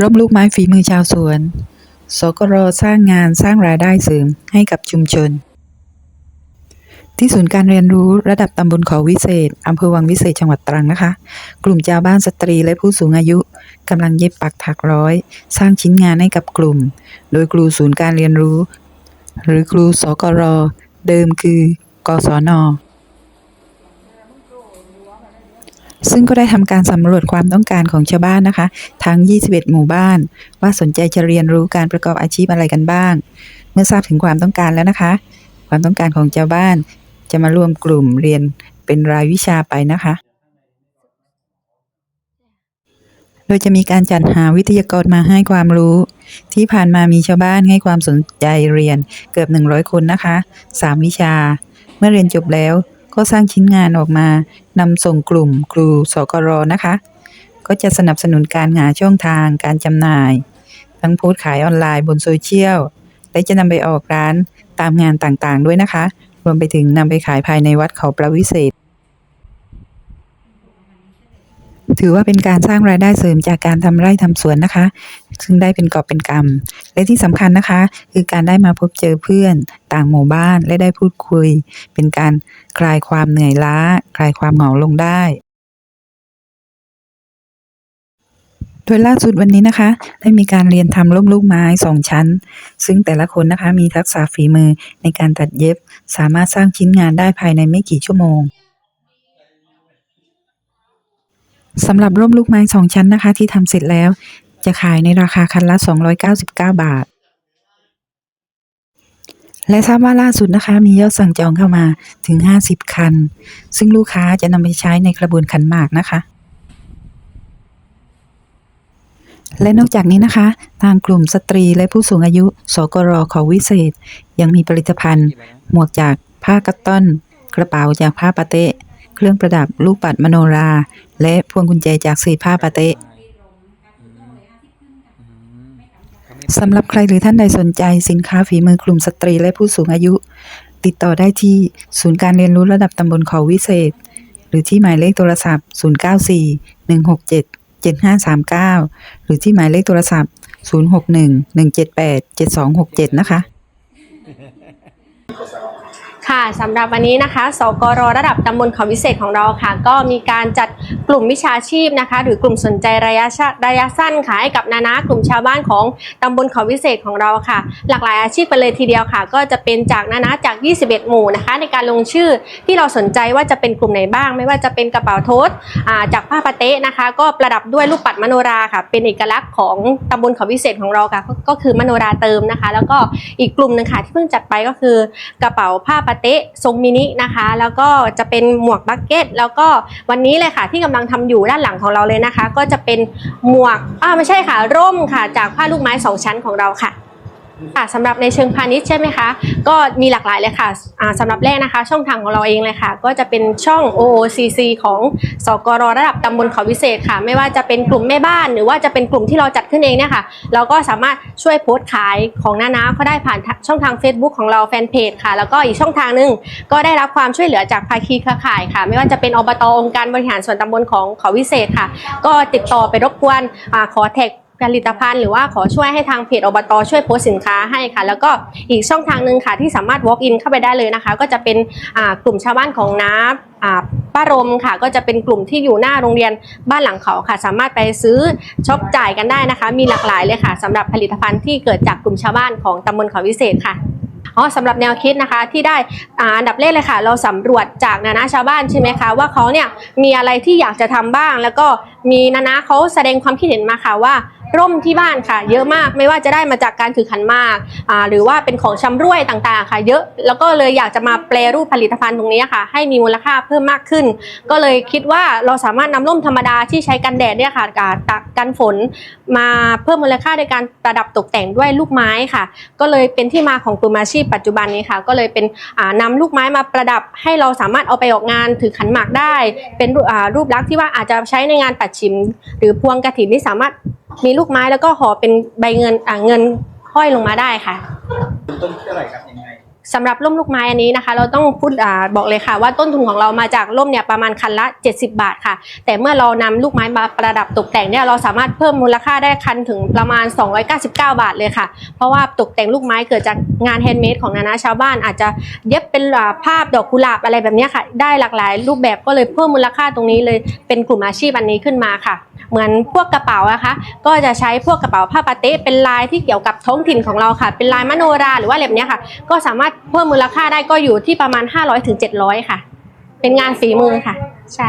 ร่มลูกไม้ฝีมือชาวสวน สกรสร้างงานสร้างรายได้เสริมให้กับชุมชน ที่ศูนย์การเรียนรู้ระดับตำบลเขาวิเศษอำเภอวังวิเศษจังหวัดตรังนะคะ กลุ่มชาวบ้านสตรีและผู้สูงอายุกำลังเย็บปักถักร้อย สร้างชิ้นงานให้กับกลุ่ม โดยครูศูนย์การเรียนรู้ หรือครูสกรเดิมคือกศน ซึ่งก็ได้ทำการสำรวจความต้องการของชาวบ้านนะคะ ทั้ง 21 หมู่บ้าน ว่าสนใจจะเรียนรู้การประกอบอาชีพอะไรกันบ้าง เมื่อทราบถึงความต้องการแล้วนะคะ ความต้องการของชาวบ้าน จะมารวมกลุ่มเรียนเป็นรายวิชาไปนะคะ โดยจะมีการจัดหาวิทยากรมาให้ความรู้ ที่ผ่านมามีชาวบ้านให้ความสนใจเรียนเกือบ 100 คนนะคะ 3 วิชา เมื่อเรียนจบแล้ว ก็สร้างชิ้นงานออกมานำส่งกลุ่มครูสกรนะคะ ก็จะสนับสนุนการหาช่องทางการจำหน่าย ทั้งโพสต์ขายออนไลน์บนโซเชียล และจะนำไปออกร้านตามงานต่างๆ ด้วยนะคะ รวมไปถึงนำไปขายภายในวัดเขาประวิเศษ ถือว่าเป็นการสร้างรายได้เสริมจากการทำไร่ทำสวนนะคะ ซึ่งได้เป็นกอบเป็นกำและที่สำคัญนะคะ คือการได้มาพบเจอเพื่อนต่างหมู่บ้านและได้พูดคุย เป็นการคลายความเหนื่อยล้า คลายความเหงาลงได้โดยล่าสุดวันนี้นะคะ ได้มีการเรียนทำร่มลูกไม้สองชั้น ซึ่งแต่ละคนนะคะมีทักษะฝีมือในการตัดเย็บ สามารถสร้างชิ้นงานได้ภายในไม่กี่ชั่วโมง สำหรับร่มลูกไม้สองชั้นนะคะ ที่ทำเสร็จแล้ว จะขายในราคาคันละ 299 บาท และทราบว่าล่าสุดนะคะ มียอดสั่งจองเข้ามาถึง 50 คัน ซึ่งลูกค้าจะนำไปใช้ในกระบวนขันหมากนะคะ และนอกจากนี้นะคะ ทางกลุ่มสตรีและผู้สูงอายุ สกรเขาวิเศษ ยังมีผลิตภัณฑ์ หมวกจากผ้ากัตตอน กระเป๋าจากผ้าปาเต้ เครื่องประดับลูกปัดมโนรา และพวงกุญแจจากสีผ้าปาเต้สำหรับใครหรือท่านใดสนใจสินค้าฝีมือกลุ่มสตรีและผู้สูงอายุ ติดต่อได้ที่ศูนย์การเรียนรู้ระดับตำบลเขาวิเศษ หรือที่หมายเลขโทรศัพท์ 094 167 7539 หรือที่หมายเลขโทรศัพท์ 061 178 7267 นะคะ ค่ะสำหรับวันนี้นะคะ สกรระดับตำบลเขาวิเศษของเราค่ะ ก็มีการจัดกลุ่มวิชาชีพนะคะ หรือกลุ่มสนใจระยะชระยะสั้นค่ะให้กับนานากลุ่มชาวบ้านของตำบลเขาวิเศษของเราค่ะ หลากหลายอาชีพกันเลยทีเดียวค่ะ ก็จะเป็นจากนานาจาก 21 หมู่นะคะ ในการลงชื่อที่เราสนใจว่าจะเป็นกลุ่มไหนบ้าง ไม่ว่าจะเป็นกระเป๋าโทษอ่าจากผ้าปาเต๊ะนะคะ ก็ประดับด้วยลูกปัดมโนราค่ะ เป็นเอกลักษณ์ของตำบลเขาวิเศษของเราค่ะ ก็คือมโนราเติมนะคะ แล้วก็อีกกลุ่มหนึ่งค่ะที่เพิ่งจัดไปก็คือกระเป๋าผ้าปาเต๊ะทรงมินินะคะ แล้วก็จะเป็นหมวกบักเก็ตแล้วก็วันนี้เลยค่ะที่กำลังทำอยู่ด้านหลังของเราเลยนะคะ ก็จะเป็นหมวกอ่าไม่ใช่ค่ะร่มค่ะ จากผ้าลูกไม้สองชั้นของเราค่ะ ค่ะสำหรับในเชิงพาณิชย์ใช่ไหมคะ ก็มีหลากหลายเลยค่ะอ่าสำหรับแรกนะคะ ช่องทางของเราเองเลยค่ะ ก็จะเป็นช่อง OOCC ของสกรระดับตำบลเขาวิเศษค่ะ ไม่ว่าจะเป็นกลุ่มแม่บ้าน หรือว่าจะเป็นกลุ่มที่เราจัดขึ้นเองเนี่ยค่ะ เราก็สามารถช่วยโพสต์ขายของนานาเขาได้ผ่านช่องทาง Facebook ของเราแฟนเพจค่ะ แล้วก็อีกช่องทางหนึ่งก็ได้รับความช่วยเหลือจากภาคีเครือข่ายค่ะ ไม่ว่าจะเป็นอบตองค์การบริหารส่วนตำบลของเขาวิเศษค่ะ ก็ติดต่อไปรบกวนอขอแท็ก ผลิตภัณฑ์หรือว่าขอช่วยให้ทางเพจอบตช่วยโพสสินค้าให้ค่ะ แล้วก็อีกช่องทางหนึ่งค่ะที่สามารถ walk in เข้าไปได้เลยนะคะ ก็จะเป็นกลุ่มชาวบ้านของน้าป้ารมค่ะ ก็จะเป็นกลุ่มที่อยู่หน้าโรงเรียนบ้านหลังเขาค่ะ สามารถไปซื้อช็อปจ่ายกันได้นะคะ มีหลากหลายเลยค่ะสำหรับผลิตภัณฑ์ที่เกิดจากกลุ่มชาวบ้านของตำบลเขาวิเศษค่ะอ๋อสำหรับแนวคิดนะคะที่ได้อันดับแรกเลยค่ะ เราสำรวจจากนานาชาวบ้านใช่ไหมคะว่าเขาเนี่ยมีอะไรที่อยากจะทำบ้าง แล้วก็มีนานาเขาแสดงความคิดเห็นมาค่ะว่า ร่มที่บ้านค่ะ เยอะมากไม่ว่าจะได้มาจากการถือขันหมากหรือว่าเป็นของชำร่วยต่างๆ ค่ะ เยอะแล้วก็เลยอยากจะมาแปลรูปผลิตภัณฑ์ตรงนี้ค่ะ ให้มีมูลค่าเพิ่มมากขึ้น ก็เลยคิดว่าเราสามารถนำร่มธรรมดาที่ใช้กันแดดเนี่ยค่ะกับกันฝนมาเพิ่มมูลค่าในการประดับตกแต่งด้วยลูกไม้ค่ะ ก็เลยเป็นที่มาของกลุ่มอาชีพปัจจุบันนี้ค่ะ ก็เลยเป็นอ่านำลูกไม้มาประดับให้เราสามารถเอาไปออกงานถือขันหมากได้ เป็นรูอ่ารูปลักษณ์ที่ว่าอาจจะใช้ในงานปัดชิม หรือพวงกระถินที่สามารถ มีลูกไม้แล้วก็ห่อเป็นใบเงินอ่าเงินห้อยลงมาได้ค่ะ ต้นเท่าไหร่ครับอย่างไง สำหรับร่มลูกไม้อันนี้นะคะ เราต้องพูดอบอกเลยค่ะ ว่าต้นทุนของเรามาจากร่มเนี่ยประมาณคันละ 70 บาทค่ะ แต่เมื่อเรานำลูกไม้มาประดับตกแต่งเนี่ยเราสามารถเพิ่มมูลค่าได้คันถึงประมาณ 299 บาทเลยค่ะ เพราะว่าตกแต่งลูกไม้เกิดจากงานแฮนด์เมดของนานาชาวบ้านอาจจะเย็บเป็นภาพดอกกุหลาบอะไรแบบนี้ค่ะ ได้หลากหลายรูปแบบก็เลยเพิ่มมูลค่าตรงนี้เลยเป็นกลุ่มอาชีพอันนี้ขึ้นมาค่ะเหมือนพวกกระเป๋านะคะ ก็จะใช้พวกกระเป๋าผ้าปาเต้เป็นลายที่เกี่ยวกับท้องถิ่นของเราค่ะ เป็นลายมโนราหรือว่าแบบนี้ค่ะ ก็สามารถเพิ่มมูลค่าได้ก็อยู่ที่ประมาณ 500-700 ค่ะ เป็นงานฝีมือค่ะ ใช่